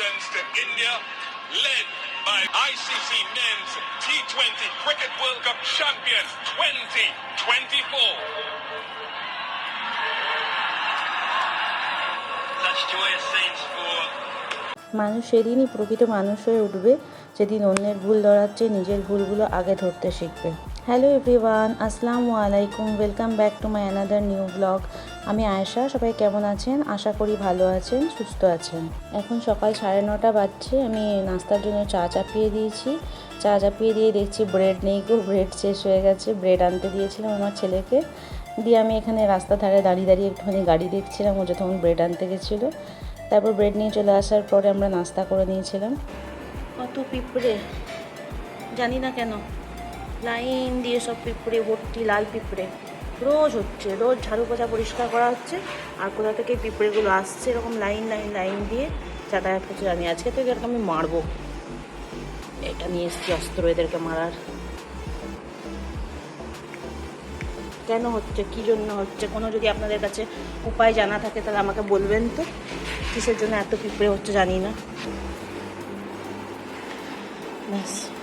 Congratulations to India, led by ICC Men's T20 Cricket World Cup champion 2024. Such joyous scenes for মানুষ সেদিনই প্রকৃত মানুষ হয়ে উঠবে যেদিন অন্যের ভুল ধরাচ্ছে নিজের ভুলগুলো আগে ধরতে শিখবে হ্যালো এভরিওয়ান আসসালামু আলাইকুম welcome back to my another new blog আমি আয়েশা, সবাই কেমন আছেন? আশা করি ভালো আছেন, সুস্থ আছেন। এখন সকাল সাড়ে নটা বাজছে, আমি নাস্তার জন্য চা চাপিয়ে দিয়েছি। চা চাপিয়ে দিয়ে দেখছি ব্রেড নেই গো, ব্রেড শেষ হয়ে গেছে। ব্রেড আনতে দিয়েছিলাম আমার ছেলেকে। দিয়ে আমি এখানে রাস্তা ধারে দাঁড়িয়ে দাঁড়িয়ে একটুখানি গাড়ি দেখছিলাম, ও যখন ব্রেড আনতে গেছিল। তারপর ব্রেড নিয়ে চলে আসার পরে আমরা নাস্তা করে নিয়েছিলাম। কত পিঁপড়ে, জানি না কেন। লাইন দিয়ে সব পিঁপড়ে, ভর্তি লাল পিঁপড়ে। রোজ হচ্ছে, রোজ ঝাড়ু পোছা পরিষ্কার করা হচ্ছে, আর কোথা থেকে পিঁপড়েগুলো আসছে এরকম লাইন লাইন লাইন দিয়ে যাতায়াত করছে জানি। আজকে তো এদেরকে আমি মারবো। এটা নিয়ে এসেছি অস্ত্র এদেরকে মারার। কেন হচ্ছে, কী জন্য হচ্ছে, কোনো যদি আপনাদের কাছে উপায় জানা থাকে তাহলে আমাকে বলবেন তো। কিসের জন্য এত পিঁপড়ে হচ্ছে জানি না। ব্যাস।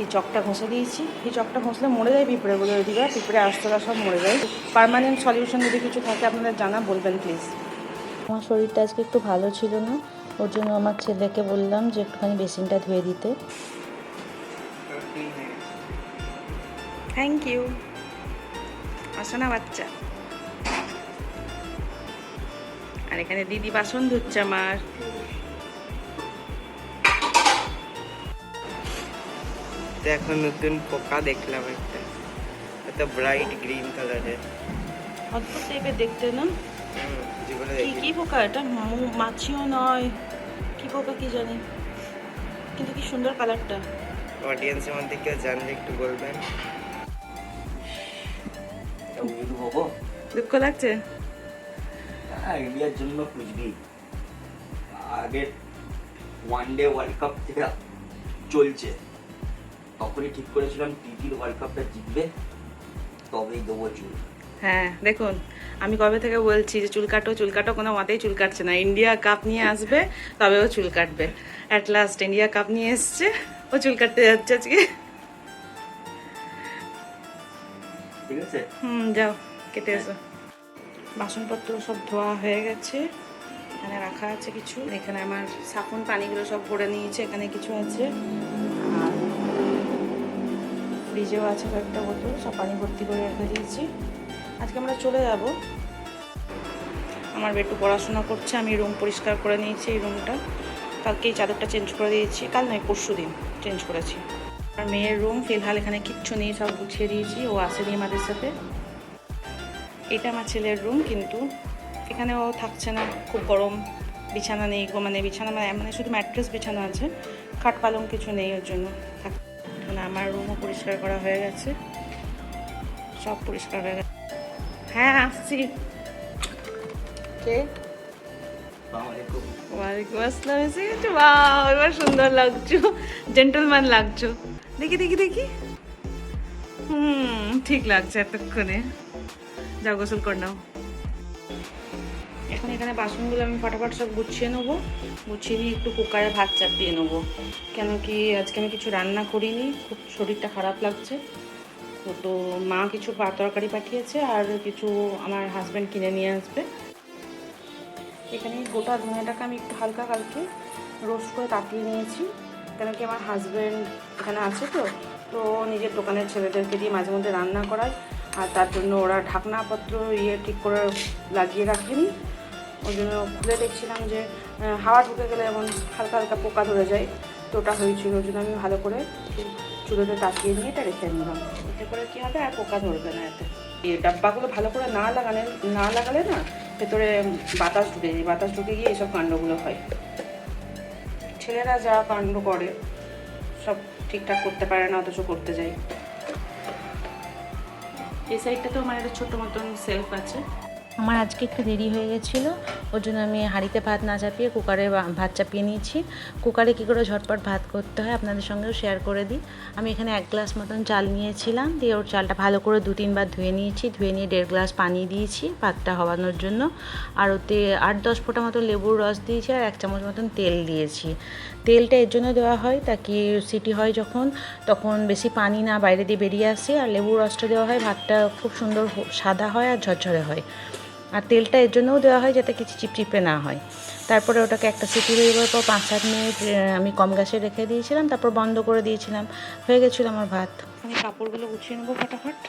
এই চকটা ঘষে দিয়েছি। এই চকটা ঘষলে মরে যায় পিঁপড়েগুলো ওদিকে পিঁপড়ে আস্তরা সব মরে যায়। পার্মানেন্ট সলিউশন যদি কিছু থাকে আপনাদের জানা বলবেন প্লিজ আমার শরীরটা আজকে একটু ভালো ছিল না ওর জন্য আমার ছেলেকে বললাম যে একটুখানি বেসিনটা ধুয়ে দিতে। থ্যাংক ইউ আসো না বাচ্চা। আর এখানে দিদি বাসন ধুচ্ছে আমার। দেখো নতুন পোকা দেখলাম একটা। এটা ব্রাইট গ্রিন কালারের অদ্ভুত টাইপের দেখতে না? কি কি পোকা এটা? মাছিও নয়। কি পোকা কি জানি। কিন্তু কি সুন্দর কালারটা অডিয়েন্সের মধ্যে কেউ জানলে একটু বলবেন। উইল দুঃখ লাগছে? হ্যাঁ ইন্ডিয়ার জন্য খুঁজবি। আগের ওয়ান ডে ওয়ার্ল্ড কাপ চলছে। তখনই ঠিক করেছিলাম টিটির ওয়ার্ল্ড কাপটা জিতবে তবেই দেবো চুল। হ্যাঁ দেখুন আমি কবে থেকে বলছি যে চুল কাটো চুল কাটো কোনো মতেই চুল কাটছে না। ইন্ডিয়া কাপ নিয়ে আসবে তবে ও চুল কাটবে। অ্যাট লাস্ট ইন্ডিয়া কাপ নিয়ে এসছে ও চুল কাটতে যাচ্ছে আজকে। ঠিক আছে? হুম যাও কেটে এসো। বাসনপত্র সব ধোয়া হয়ে গেছে। এখানে রাখা আছে কিছু। এখানে আমার সাফন পানিগুলো সব ভরে নিয়েছে এখানে কিছু আছে। ফ্রিজেও আছে কয়েকটা বোতল, সব পানি ভর্তি করে রেখে দিয়েছি। আজকে আমরা চলে যাব। আমার বেটু পড়াশোনা করছে, আমি রুম পরিষ্কার করে নিয়েছি এই রুমটা কালকে এই চাদরটা চেঞ্জ করে দিয়েছি। কাল নয়, পরশু দিন চেঞ্জ করেছি। আর মেয়ের রুম ফিলহাল এখানে কিচ্ছু নেই, সব গুছিয়ে দিয়েছি। ও আসেনি আমাদের সাথে। এটা আমার ছেলের রুম কিন্তু এখানে ও থাকছে না, খুব গরম। বিছানা নেই মানে বিছানা মানে মানে শুধু ম্যাট্রেস বিছানা আছে। খাট পালং কিছু নেই ওর জন্য। থাক মানে আমার রুমও পরিষ্কার করা হয়ে গেছে। সব পরিষ্কার হয়ে গেছে। হ্যাঁ আসছি। কে? ওয়ালাইকুম আসসালাম এসে গেছো? বাহ এবার সুন্দর লাগছো। জেন্টলম্যান লাগছো। দেখি দেখি দেখি। হুম ঠিক লাগছে এতক্ষণে। যাও গোসল করে নাও। এখন এখানে বাসনগুলো আমি ফটাফট সব গুছিয়ে নেব। গুছিয়ে নিয়ে একটু কুকারে ভাত চাপিয়ে নেব। কেন কি আজকে আমি কিছু রান্না করিনি, খুব শরীরটা খারাপ লাগছে। তো- মা কিছু তরকারি পাঠিয়েছে আর কিছু আমার হাজব্যান্ড কিনে নিয়ে আসবে। এখানে গোটা ধনেটাকে আমি একটু হালকা কালকে রোস্ট করে তাপিয়ে নিয়েছি। কেন কি আমার হাজব্যান্ড এখানে আছে তো তো নিজের দোকানের ছেলেদেরকে দিয়ে মাঝে মধ্যে রান্না করায় আর তার জন্য ওরা ঢাকনাপত্র ইয়ে ঠিক করে লাগিয়ে রাখেনি। ওই জন্য খুলে দেখছিলাম যে হাওয়া ঢুকে গেলে এমন হালকা হালকা পোকা ধরে যায়, তো ওটা হয়েছিল, ওই জন্য আমি ভালো করে চুলোতে তাকিয়ে নিয়ে এটা রেখে নিলাম এতে করে কী হবে, আর পোকা ধরবে না এতে। এই ডাব্বাগুলো ভালো করে না লাগালে না লাগালে না, ভেতরে বাতাস ঢুকে যায়, বাতাস ঢুকে গিয়ে এইসব কাণ্ডগুলো হয়। ছেলেরা যা কাণ্ড করে, সব ঠিকঠাক করতে পারে না, অথচ করতে যায়। এই সাইডটাতেও আমার একটা ছোটো মতন সেলফ আছে। আমার আজকে একটু দেরি হয়ে গেছিল, ওর জন্য আমি হাঁড়িতে ভাত না চাপিয়ে কুকারে ভাত চাপিয়ে নিয়েছি। কুকারে কী করে ঝটপট ভাত করতে হয় আপনাদের সঙ্গেও শেয়ার করে দিই। আমি এখানে এক গ্লাস মতন চাল নিয়েছিলাম, দিয়ে ওর চালটা ভালো করে দু, তিনবার ধুয়ে নিয়েছি, ধুয়ে নিয়ে দেড় গ্লাস পানি দিয়েছি ভাতটা হওয়ানোর জন্য। আর ওতে আট দশ ফোঁটা মতো লেবুর রস দিয়েছি আর এক চামচ মতন তেল দিয়েছি। তেলটা এর জন্য দেওয়া হয় তাকে সিটি হয় যখন, তখন বেশি পানি না বাইরে দিয়ে বেরিয়ে আসে। আর লেবুর রসটা দেওয়া হয় ভাতটা খুব সুন্দর সাদা হয় আর ঝরঝরে হয়। আর তেলটা এর জন্যও দেওয়া হয় যাতে কিছু চিপচিপে না হয়। তারপরে ওটাকে একটা সিটি হয়ে যাওয়ার পর পাঁচ সাত মিনিট আমি কম গ্যাসে রেখে দিয়েছিলাম তারপর বন্ধ করে দিয়েছিলাম। হয়ে গেছিল আমার ভাত। আমি কাপড়গুলো গুছিয়ে নেব ফটাফট।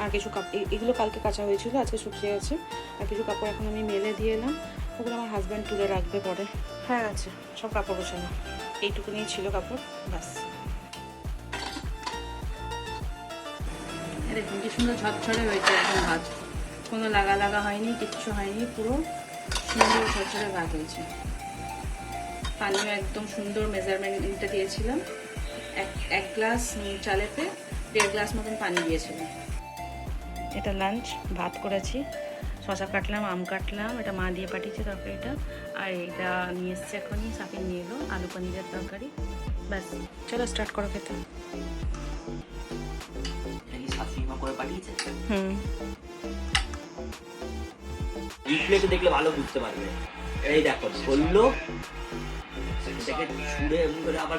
আর কিছু কাপ এ- এগুলো কালকে কাঁচা হয়েছিল আজকে শুকিয়ে গেছে আর কিছু কাপড় এখন আমি মেলে দিয়ে এলাম। ওগুলো আমার হাজব্যান্ড তুলে রাখবে পরে। হয়ে গেছে সব কাপড় গোছানো। এইটুকু নিয়ে ছিল কাপড় ব্যাস। দেখুন কি সুন্দর ঝরঝরে হয়েছে এখন ভাত। কোনো লাগা লাগা হয়নি কিচ্ছু হয়নি পুরো সুন্দর ঝরঝরে ভাত হয়েছে পানিও একদম সুন্দর মেজারমেন্টটা দিয়েছিলাম। এক এক গ্লাস চালেতে দেড় গ্লাস মতন পানি দিয়েছিলাম এটা লাঞ্চ ভাত করেছি। শশা কাটলাম আম কাটলাম এটা মা দিয়ে পাঠিয়েছে তরকারিটা। আর এটা নিয়ে এসছে এখনই সাফিন নিয়ে এলো আলু পনিরের তরকারি। ব্যাস চলো স্টার্ট করো খেতে। হুম। রিপ্লেতে দেখলে ভালো বুঝতে পারবে। এই দেখো বলল এটাকে ছুঁড়ে এমনি করে আবার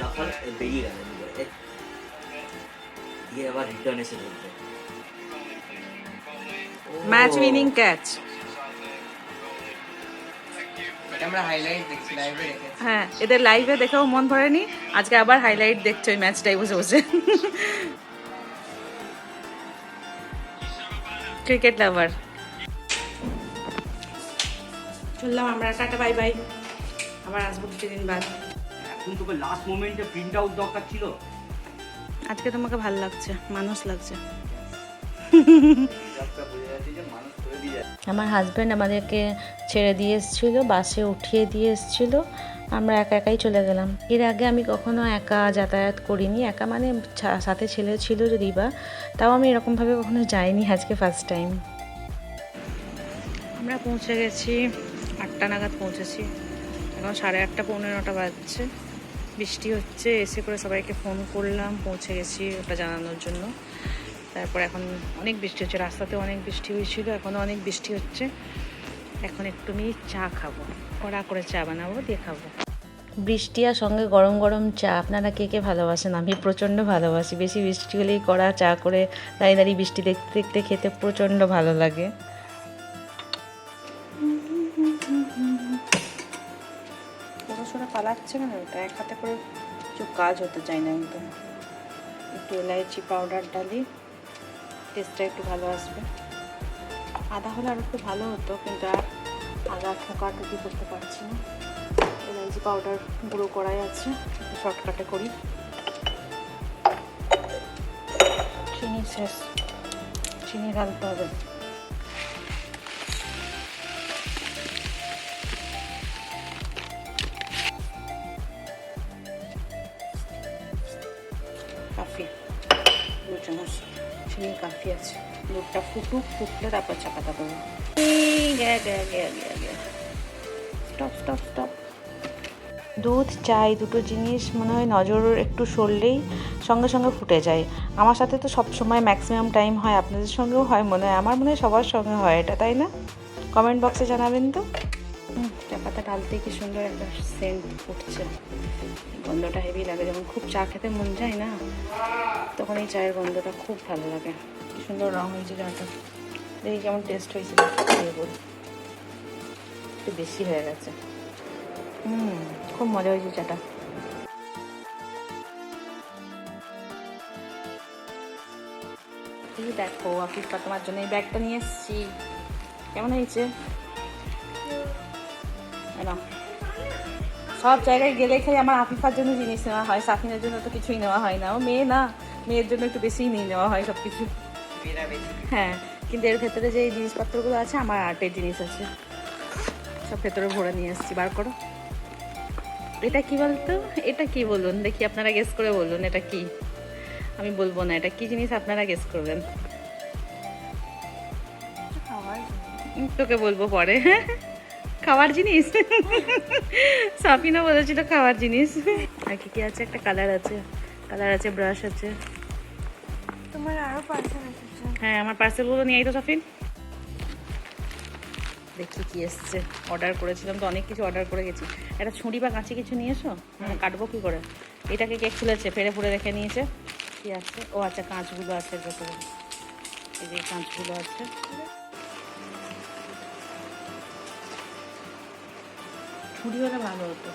লাফাল বেরিয়ে গেল এমনি করে। দিয়ে আবার রিটার্ন এসে ধরবে ম্যাচ উইনিং ক্যাচ হ্যাঁ এদের লাইভে দেখেও মন ভরেনি। আজকে আবার হাইলাইট দেখছে ওই ম্যাচটাই বসে বসে। ক্রিকেট লাভার চললাম আমরা। টাটা বাই বাই আবার আসব কিছুদিন বাদ। এখন তোকে লাস্ট মোমেন্টে প্রিন্ট আউট দরকার ছিল? আজকে তোমাকে ভালো লাগছে মানুষ লাগছে। বুঝে যাচ্ছি যে মানুষ করে দিয়ে যাচ্ছে আমার হাজব্যান্ড আমাদেরকে ছেড়ে দিয়ে এসেছিল বাসে উঠিয়ে দিয়ে এসেছিল। আমরা একা একাই চলে গেলাম। এর আগে আমি কখনো একা যাতায়াত করিনি। একা মানে সাথে ছেলে ছিল যদি বা তাও আমি এরকমভাবে কখনো যাইনি আজকে ফার্স্ট টাইম আমরা পৌঁছে গেছি। আটটা নাগাদ পৌঁছেছি। এখন সাড়ে আটটা, পৌনে নটা বাজছে। বৃষ্টি হচ্ছে, এসে করে সবাইকে ফোন করলাম, পৌঁছে গেছি ওটা জানানোর জন্য। তারপর এখন অনেক বৃষ্টি হচ্ছে, রাস্তাতে অনেক বৃষ্টি হয়েছিল এখনও অনেক বৃষ্টি হচ্ছে। এখন একটু আমি চা খাব, কড়া করে চা বানাবো, দিয়ে খাব। বৃষ্টি আর সঙ্গে গরম গরম চা, আপনারা কে কে ভালোবাসেন? আমি প্রচণ্ড ভালোবাসি, বেশি বৃষ্টি হলেই কড়া চা করে দাঁড়িয়ে দাঁড়িয়ে বৃষ্টি দেখতে দেখতে খেতে প্রচণ্ড ভালো লাগে। পালাচ্ছে না ওটা এক হাতে করে কিছু কাজ হতে চায় না একদম। একটু এলাইচি পাউডার, ডালি, টেস্টটা একটু ভালো আসবে। আদা হলে আর একটু ভালো হতো, কিন্তু আর আদা ঠোকাটুকি করতে পারছি না। এলাইচি পাউডার গুঁড়ো করাই আছে শর্টকাটে করি। চিনি শেষ। চিনি ঢালতে হবে। চামচ চিনি কাফি আছে। দুধটা ফুটুক ফুটলে তারপর চাপাতা দেবো স্টপ স্টপ স্টপ দুধ চাই দুটো জিনিস মনে হয় নজর একটু সরলেই সঙ্গে সঙ্গে ফুটে যায়। আমার সাথে তো সব সময় ম্যাক্সিমাম টাইম হয় আপনাদের সঙ্গেও হয় মনে হয়। আমার মনে হয় সবার সঙ্গে হয় এটা তাই না? কমেন্ট বক্সে জানাবেন তো। চা পাতা ডালতে কি সুন্দর একটা সেন্ট উঠছে। গন্ধটা হেভি লাগে, যখন খুব চা খেতে মন যায় না, তখন এই চায়ের গন্ধটা খুব ভালো লাগে। কি সুন্দর রং হয়েছে চাটা। দেখি কেমন টেস্ট হয়েছে একটু বেশি হয়ে গেছে। হুম, খুব মজা হয়েছে চাটা। দেখো আফিফা তোমার জন্য এই ব্যাগটা নিয়ে এসেছি। কেমন হয়েছে? সব জায়গায় গেলে খালি আমার আফিফার জন্য জিনিস নেওয়া হয় সাফিনের জন্য তো কিছুই নেওয়া হয় না। ও মেয়ে না মেয়ের জন্য একটু বেশিই নিয়ে নেওয়া হয় সব কিছু হ্যাঁ কিন্তু এর ভেতরে যে এই জিনিসপত্রগুলো আছে আমার আর্টের জিনিস আছে। সব ভেতরে ভরে নিয়ে এসেছি বার করো। এটা কি বলতো? এটা কি বলুন? দেখি আপনারা গেস করে বলুন এটা কি? আমি বলব না এটা কি জিনিস আপনারা গেস করবেন? তোকে বলব পরে। খাওয়ার জিনিস? সাফিনা বলেছিল খাওয়ার জিনিস। আর কি কি আছে? একটা কালার আছে। কালার আছে ব্রাশ আছে। তোমার আরও পার্সেল এসেছে হ্যাঁ আমার পার্সেলগুলো নিয়ে তো সাফিন। দেখি কি এসছে। অর্ডার করেছিলাম তো অনেক কিছু অর্ডার করে গেছি। একটা ছুরি বা কাঁচি কিছু নিয়ে এসো? মানে কাটবো কি করে? এটাকে কে খুলেছে ফেরে ফুরে রেখে নিয়েছে। কি আছে? ও আচ্ছা কাঁচগুলো আছে এই যে কাঁচগুলো আছে। ছুরি হলে ভালো হতো।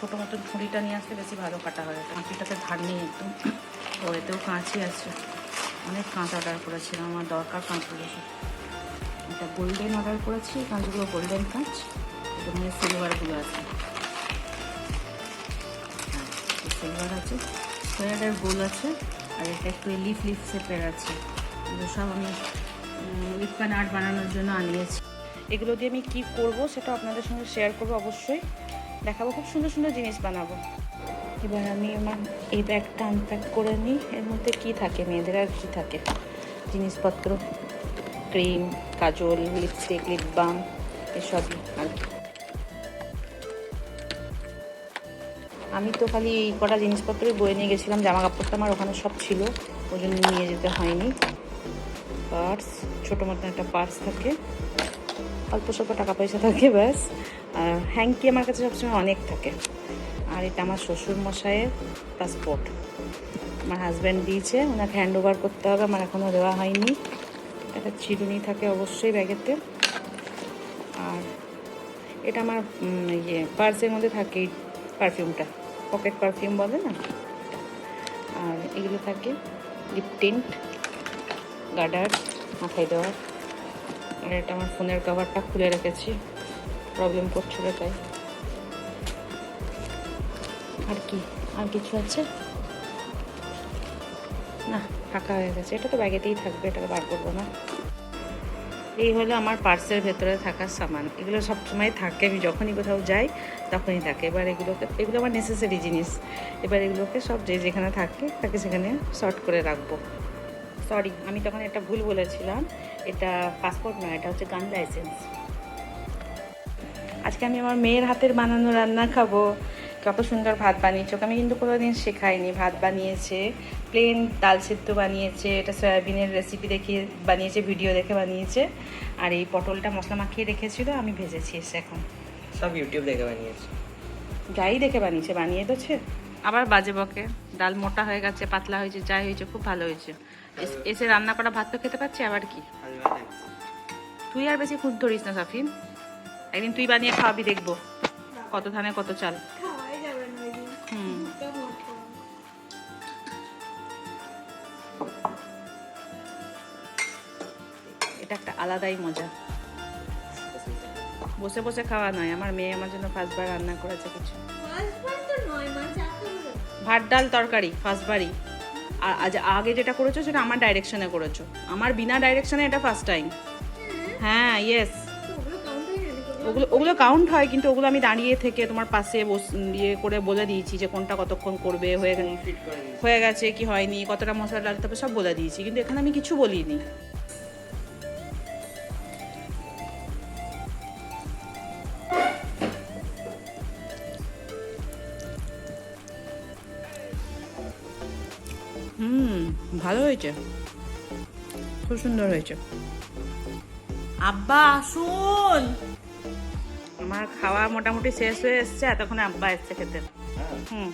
ছোটো মতন ছুরিটা নিয়ে আসলে বেশি ভালো কাটা হয় কাঁচিটাতে ধার নেই একদম। ও এতেও কাঁচি আছে। অনেক কাঁচ অর্ডার করেছিলাম, আমার দরকার কাঁচগুলো এটা গোল্ডেন অর্ডার করেছি কাঁচগুলো গোল্ডেন কাঁচ। মধ্যে সিলভারগুলো আছে। সিলভার আছে। স্কোয়ারের গোল আছে। আর এটা একটু লিফ লিফ শেপের আছে। সব আমি লিপকান আর্ট বানানোর জন্য আনিয়েছি। এগুলো দিয়ে আমি কি করব সেটা আপনাদের সঙ্গে শেয়ার করব অবশ্যই। দেখাবো, খুব সুন্দর সুন্দর জিনিস বানাবো। এবার আমি আমার এই ব্যাগটা আনপ্যাক করে নিই। এর মধ্যে কি থাকে? মেয়েদের আর কী থাকে? জিনিসপত্র, ক্রিম, কাজল লিপস্টিক লিপ বাম এসবই আর আমি তো খালি এই কটা জিনিসপত্রই বয়ে নিয়ে গেছিলাম। জামা কাপড়টা আমার ওখানে সব ছিল। ওই জন্য নিয়ে যেতে হয়নি। পার্স, ছোটো মতন একটা পার্স থাকে। অল্প স্বল্প টাকা পয়সা থাকে, ব্যাস। আর হ্যাঙ্কি আমার কাছে সবসময় অনেক থাকে। আর এটা আমার শ্বশুর মশাইয়ের পাসপোর্ট আমার হাজব্যান্ড দিয়েছে, ওনাকে হ্যান্ড ওভার করতে হবে, আমার এখনও দেওয়া হয়নি। একটা চিরুনি থাকে অবশ্যই ব্যাগেতে। আর এটা আমার ইয়ে পার্সের মধ্যে থাকে পারফিউমটা পকেট পারফিউম বলে না? আর এগুলো থাকে লিপ টিন্ট গার্ডার মাথায় দেওয়ার আর এটা আমার ফোনের কভারটা খুলে রেখেছি। প্রবলেম করছিল তাই। আর কি? আর কিছু আছে? না, ফাঁকা হয়ে গেছে। এটা তো ব্যাগেতেই থাকবে এটাকে বার করব না। এই হলো আমার পার্সের ভেতরে থাকার সামান। এগুলো সব সময় থাকে, আমি যখনই কোথাও যাই, তখনই থাকে। এবার এগুলোকে, এগুলো আমার নেসেসারি জিনিস। এবার এগুলোকে সব যে যেখানে থাকে, তাকে সেখানে শর্ট করে রাখব। সরি আমি তখন একটা ভুল বলেছিলাম। এটা পাসপোর্ট নয় এটা হচ্ছে গান লাইসেন্স আজকে আমি আমার মেয়ের হাতের বানানো রান্না খাব। কত সুন্দর ভাত বানিয়েছে। ওকে আমি কিন্তু কোনোদিন শেখাইনি। ভাত বানিয়েছে প্লেন ডাল সিদ্ধ বানিয়েছে এটা সয়াবিনের রেসিপি দেখিয়ে বানিয়েছে ভিডিও দেখে বানিয়েছে। আর এই পটলটা মশলা মাখিয়ে রেখেছিল আমি ভেজেছি এসে এখন। সব ইউটিউব দেখে বানিয়েছে। যাই দেখে বানিয়েছে বানিয়ে তোছে আবার বাজে বকে। ডাল মোটা হয়ে গেছে, পাতলা হয়েছে, যাই হয়েছে, খুব ভালো হয়েছে। এস- রান্না করা ভাত তো খেতে পাচ্ছি, আবার কি? তুই আর বেশি খুঁত ধরিস না, সাফিন। একদিন তুই বানিয়ে খাওয়াবি, দেখব। কত ধানে, কত চাল। হুম। এটা একটা আলাদাই মজা। বসে বসে খাওয়া নয়, আমার মেয়ে আমার জন্য ফার্স্টবার রান্না করেছে কিছু। ভাত, ডাল, তরকারি ফার্স্টবারই আর আজ আগে যেটা করেছ সেটা আমার ডাইরেকশনে করেছ। আমার বিনা ডাইরেকশনে এটা ফার্স্ট টাইম হ্যাঁ ইয়েস ওগুলো? ওগুলো কাউন্ট হয়, কিন্তু ওগুলো আমি দাঁড়িয়ে থেকে তোমার পাশে ইয়ে করে বলে দিয়েছি যে কোনটা কতক্ষণ করবে, হয়ে হয়ে গেছে কি হয়নি, কতটা মশলা ডালতে হবে সব বলে দিয়েছি। কিন্তু এখানে আমি কিছু বলিনি। ভালো হয়েছে? খুব সুন্দর হয়েছে। আব্বা আসুন আমার খাওয়া মোটামুটি শেষ হয়ে এসছে এতক্ষণে আব্বা এসছে খেতে। হুম।